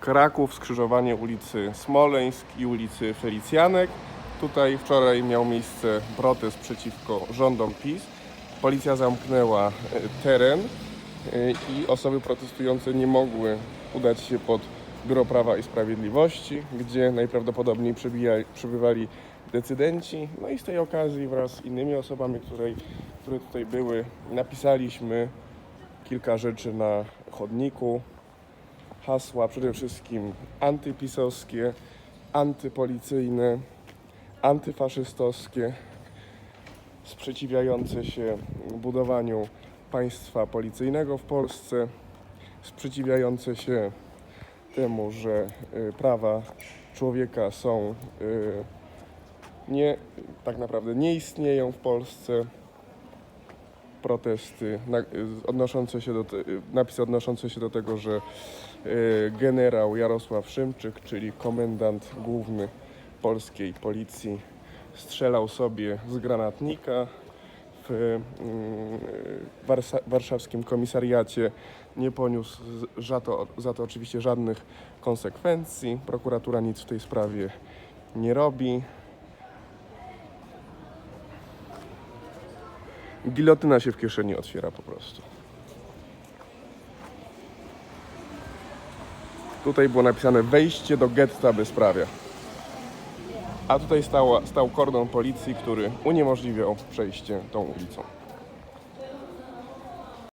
Kraków, skrzyżowanie ulicy Smoleńsk i ulicy Felicjanek. Tutaj wczoraj miał miejsce protest przeciwko rządom PiS. Policja zamknęła e, teren e, i osoby protestujące nie mogły udać się pod Biuro Prawa i Sprawiedliwości, gdzie najprawdopodobniej przebywali decydenci. No i z tej okazji wraz z innymi osobami, której, które tutaj były, napisaliśmy kilka rzeczy na chodniku. Hasła przede wszystkim antypisowskie, antypolicyjne, antyfaszystowskie, sprzeciwiające się budowaniu państwa policyjnego w Polsce, sprzeciwiające się temu, że y, prawa człowieka są y, nie, tak naprawdę nie istnieją w Polsce. Protesty na, odnoszące się do, te, napisy odnoszące się do tego, że y, generał Jarosław Szymczyk, czyli komendant główny polskiej policji, strzelał sobie z granatnika w mm, warsa- warszawskim komisariacie. Nie poniósł za to, za to oczywiście żadnych konsekwencji. Prokuratura nic w tej sprawie nie robi. Gilotyna się w kieszeni otwiera po prostu. Tutaj było napisane wejście do getta bezprawia. A tutaj stał kordon policji, który uniemożliwiał przejście tą ulicą.